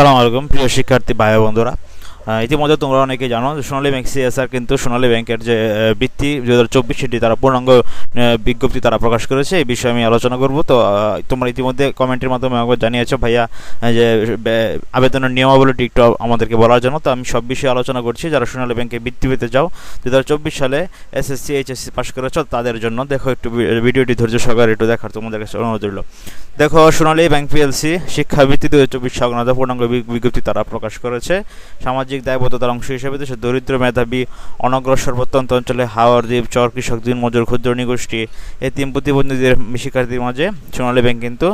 আসসালামু আলাইকুম প্রিয় শিক্ষার্থী ভাই বন্ধুরা। ইতিমধ্যে তোমরা অনেকে জানো সোনালী ব্যাংক সিএসআর কিন্তু সোনালী ব্যাংকের যে বৃত্তি দু হাজার চব্বিশ সেটি তারা পূর্ণাঙ্গ বিজ্ঞপ্তি তারা প্রকাশ করেছে। এই বিষয়ে আমি আলোচনা করব। তো তোমরা ইতিমধ্যে কমেন্টের মাধ্যমে আমাকে জানিয়েছো ভাইয়া যে আবেদনের নিয়মাবলীটি একটু আমাদেরকে বলার জন্য। তো আমি সব বিষয়ে আলোচনা করছি। যারা সোনালী ব্যাংকে বৃত্তি পেতে যাও দু হাজার চব্বিশ সালে এসএসসি এইচএসসি পাস করেছ, তাদের জন্য দেখো একটু ভিডিওটি ধৈর্য সহকারে একটু দেখার তোমাদের কাছে অনুরোধ রইল। দেখো, সোনালী ব্যাংক পিএলসি শিক্ষাবৃত্তি দু হাজার চব্বিশ সংক্রান্ত পূর্ণাঙ্গ বিজ্ঞপ্তি তারা প্রকাশ করেছে। সামাজিক দায়বদ্ধতার অংশ হিসেবে দেশের দরিদ্র মেধাবী, অনগ্রসর প্রত্যন্ত অঞ্চলে হাওয়ার দ্বীপ, চর কৃষক, দিন মজুর, ক্ষুদ্র নিগোষ্ঠী এতিম প্রতিবন্ধীদের শিক্ষার্থীর মাঝে সোনালী ব্যাংক কিন্তু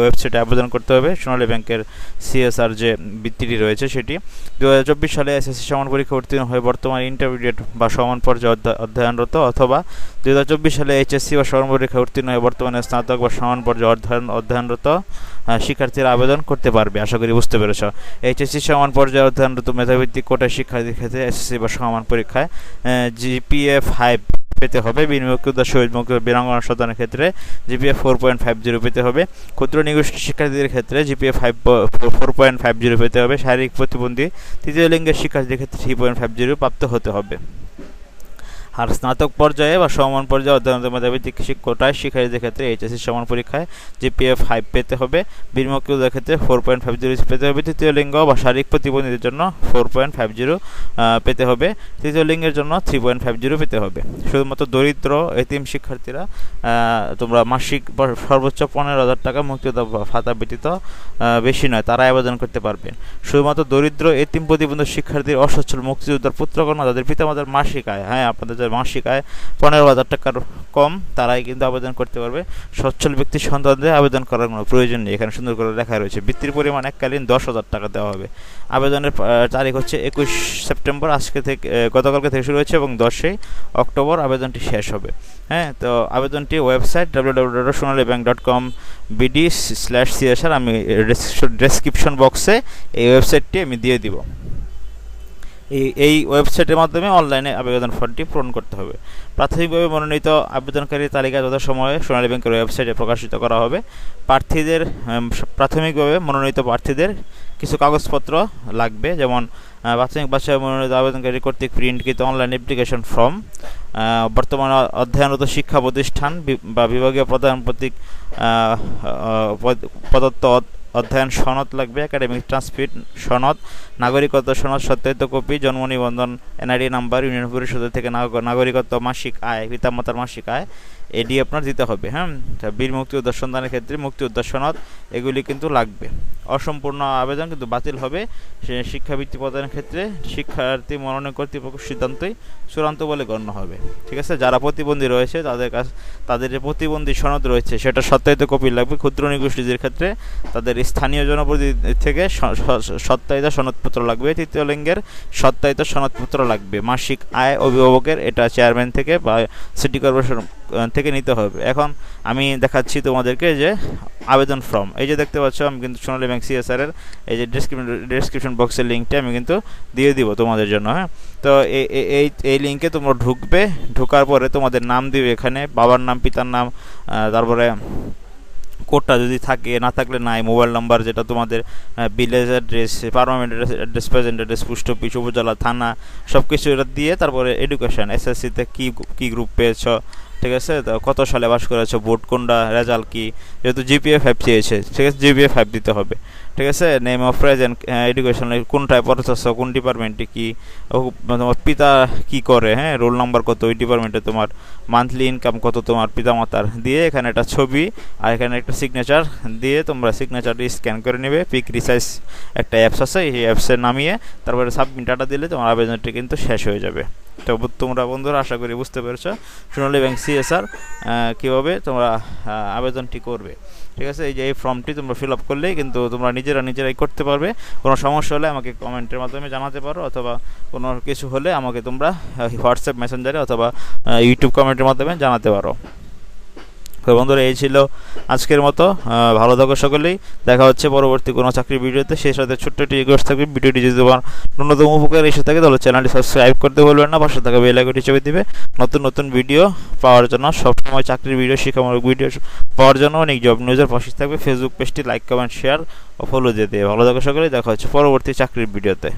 ওয়েবসাইটে আবেদন করতে হবে। সোনালী ব্যাংকের সিএসআর যে বৃত্তিটি রয়েছে সেটি দু হাজার চব্বিশ সালে এসএসসি সমান পরীক্ষা উত্তীর্ণ হয়ে বর্তমানে ইন্টারমিডিয়েট বা সমান পর্যায়ে অধ্যয়নরত অথবা দু হাজার চব্বিশ সালে এইচএসসি বা সমান পরীক্ষা উত্তীর্ণ হয়ে বর্তমানে স্নাতক বা সমান পর্যায়ে অধ্যয়ন, অধ্যয়নরত শিক্ষার্থীরা আবেদন করতে পারবে। আশা করি বুঝতে পেরেছ। এইচএসসি সমান পর্যায়ে অধ্যয়নরত মেধাভিত্তিক কোটায় শিক্ষার্থীর ক্ষেত্রে এসএসসি বা সমান পরীক্ষায় জিপিএ ফাইভ পেতে হবে। বিনিয়োগকৃত শহীদ মুক্ত বীরাঙ্গনা সন্তানের ক্ষেত্রে GPA four point five zero পেতে হবে। ক্ষুদ্র নিগোষ্ঠী শিক্ষার্থীদের ক্ষেত্রে GPA five four point five zero পেতে হবে। শারীরিক প্রতিবন্ধী, তৃতীয় লিঙ্গের শিক্ষার্থীদের ক্ষেত্রে থ্রি পয়েন্ট ফাইভ জিরো প্রাপ্ত হতে হবে। আর স্নাতক পর্যায়ে বা সমান পর্যায়ে অধ্যয়নত মেধাভিত্তিক কোটায় শিক্ষার্থীদের ক্ষেত্রে এইচএসসি সমান পরীক্ষায় জিপিএফ ফাইভ পেতে হবে বিনিমুক্তদের ক্ষেত্রে ফোর পয়েন্ট ফাইভ জিরো পেতে হবে, তৃতীয় লিঙ্গ বা শারীরিক প্রতিবন্ধীদের জন্য ফোর পয়েন্ট ফাইভ জিরো পেতে হবে, তৃতীয় লিঙ্গের জন্য থ্রি পয়েন্ট ফাইভ জিরো পেতে হবে। শুধুমাত্র দরিদ্র এতিম শিক্ষার্থীরা তোমরা মাসিক সর্বোচ্চ পনেরো হাজার টাকা মুক্তিযোদ্ধা ভাতা ব্যতীত বেশি নয় তারা আবেদন করতে পারবে। শুধুমাত্র দরিদ্র এতিম প্রতিবন্ধী শিক্ষার্থীর অসচ্ছল মুক্তিযোদ্ধার পুত্রকন্যা তাদের পিতামাতার মাসিক আয় হ্যাঁ আপনাদের যাদের মাসিক আয় পনেরো হাজার টাকার কম, তারাই কিন্তু আবেদন করতে পারবে। সচ্ছল ব্যক্তির সন্তানদের আবেদন করার কোনো প্রয়োজন নেই। এখানে সুন্দর করে লেখা রয়েছে, বৃত্তির পরিমাণ এককালীন দশ হাজার টাকা দেওয়া হবে। আবেদনের তারিখ হচ্ছে একুশ সেপ্টেম্বর, আজকে থেকে গতকালকে থেকে শুরু হয়েছে এবং দশই অক্টোবর আবেদনটি শেষ হবে। হ্যাঁ তো আবেদনটি website W W dot Sonali bank dot com BD slash CSR আমি ডেসক্রিপশন বক্সে এই ওয়েবসাইটটি আমি দিয়ে দিব। এই ওয়েবসাইটের মাধ্যমে অনলাইনে আবেদন ফর্মটি পূরণ করতে হবে। প্রাথমিকভাবে মনোনীত আবেদনকারীর তালিকা যথাসময়ে সোনালী ব্যাংকের ওয়েবসাইটে প্রকাশিত করা হবে। প্রার্থীদের প্রাথমিকভাবে মনোনীত প্রার্থীদের কিছু কাগজপত্র লাগবে, যেমন প্রাথমিক বাসায় মনোনীত আবেদনকারী কর্তৃক প্রিন্টকৃত অনলাইন অ্যাপ্লিকেশন ফর্ম বর্তমানে অধ্যয়নরত শিক্ষা প্রতিষ্ঠান বি- বিভাগীয় প্রধান প্রতীক প্রদত্ত অধ্যয়ন সনদ লাগবে একাডেমিক ট্রান্সফিট সনদ, নাগরিকত্ব সনদ, সত্যায়িত কপি, জন্ম নিবন্ধন, এনআইডি নাম্বার, ইউনিয়ন পরিষদের থেকে নাগ- নাগরিকত্ব মাসিক আয়, পিতামাতার মাসিক আয় এডি আপনার দিতে হবে হ্যাঁ? তা বীর মুক্তিযোদ্ধা সন্ধানের ক্ষেত্রে মুক্তিযোদ্ধা সনদ এগুলি কিন্তু লাগবে। অসম্পূর্ণ আবেদন কিন্তু বাতিল হবে। শিক্ষাবৃত্তি প্রদানের ক্ষেত্রে শিক্ষার্থী মনোনয়ন কর্তৃপক্ষ সিদ্ধান্তই চূড়ান্ত বলে গণ্য হবে। ঠিক আছে? যারা প্রতিবন্ধী রয়েছে, তাদের কাছ, তাদের যে প্রতিবন্ধী সনদ রয়েছে, সেটা সত্যায়িত কপি লাগবে। ক্ষুদ্র নিগোষ্ঠীদের ক্ষেত্রে তাদের স্থানীয় জনপ্রতিনিধি থেকে সত্যায়িত সনদপত্র লাগবে। তৃতীয় লিঙ্গের সত্যায়িত সনদপত্র লাগবে। মাসিক আয় অভিভাবকের, এটা চেয়ারম্যান থেকে বা সিটি কর্পোরেশন থেকে নিতে হবে। এখন আমি দেখাচ্ছি তোমাদেরকে যে আবেদন ফর্ম এই যে দেখতে পাচ্ছ, আমি কিন্তু সোনালী ব্যাংক সিএসআর এর এই যে ডেসক্রিপশন ডেসক্রিপশন বক্সের লিঙ্কটা আমি কিন্তু দিয়ে দিব তোমাদের জন্য হ্যাঁ? তো এই, এই- লিঙ্কে তোমরা ঢুকবে, ঢোকার পরে তোমাদের নাম দিবে এখানে, বাবার নাম, পিতার নাম তারপরে কোডটা যদি থাকে, না থাকলে নাই মোবাইল নাম্বার যেটা তোমাদের village address permanent address present address post office উপজেলা, থানা সব কিছু এটা দিয়ে তারপরে এডুকেশন এসএসসিতে কী কী গ্রুপ পেয়েছ ঠিক আছে? তো কত সালে পাস করেছ? বোর্ড কোনটা? রেজাল্ট কি? যেহেতু জিপিএ ফাইভ চেয়েছে, ঠিক আছে? জিপিএ ফাইভ দিতে হবে, ঠিক আছে? নেম অফ প্রেজেন্ট এডুকেশন কোনটায় পড়তেছো কোন ডিপার্টমেন্টে কী? তোমার পিতা কি করে? হ্যাঁ রোল নাম্বার কত? ওই ডিপার্টমেন্টে তোমার মান্থলি ইনকাম কত তোমার পিতামাতার? দিয়ে এখানে একটা ছবি আর এখানে একটা সিগনেচার দিয়ে তোমরা সিগনেচারটি স্ক্যান করে নেবে। পিক রিসাইজ একটা অ্যাপস আছে, এই অ্যাপসে নামিয়ে তারপরে সাবমিট ডাটা দিলে তোমার আবেদনটি কিন্তু শেষ হয়ে যাবে। তো তোমরা বন্ধুরা আশা করি বুঝতে পেরেছ। সোনালী ব্যাংক সিএসআর কীভাবে তোমরা আবেদনটি করবে। ঠিক আছে? এই যে এই ফর্মটি তোমরা ফিল আপ করলেই কিন্তু তোমরা নিজেরা নিজেরাই করতে পারবে। কোনো সমস্যা হলে আমাকে কমেন্টের মাধ্যমে জানাতে পারো অথবা কোনো কিছু হলে আমাকে তোমরা হোয়াটসঅ্যাপ মেসেঞ্জারে অথবা ইউটিউব কমেন্টের মাধ্যমে জানাতে পারো। তো বন্ধুরা, এই ছিল আজকের মতো। ভালো থাকো সকলেই। দেখা হচ্ছে পরবর্তী কোনো চাকরির ভিডিওতে। সেই সাথে ছোট্ট একটি রিকোয়েস্ট থাকবে, ভিডিওটি যদি তোমার ন্যূনতম উপকার এসে থাকে, তাহলে চ্যানেলটি সাবস্ক্রাইব করতে ভুলবেন না। পাশে থাকা বেল আইকনটি চেপে দিবে। নতুন নতুন ভিডিও পাওয়ার জন্য সবসময় চাকরির ভিডিও শিক্ষামূলক ভিডিও পাওয়ার জন্য অনেক জব নিউজের পাশে থাকবে। ফেসবুক পেজটি লাইক কমেন্ট শেয়ার ও ফলো দিয়ে ভালো থাকো সকলেই। দেখা হচ্ছে পরবর্তী চাকরির ভিডিওতে।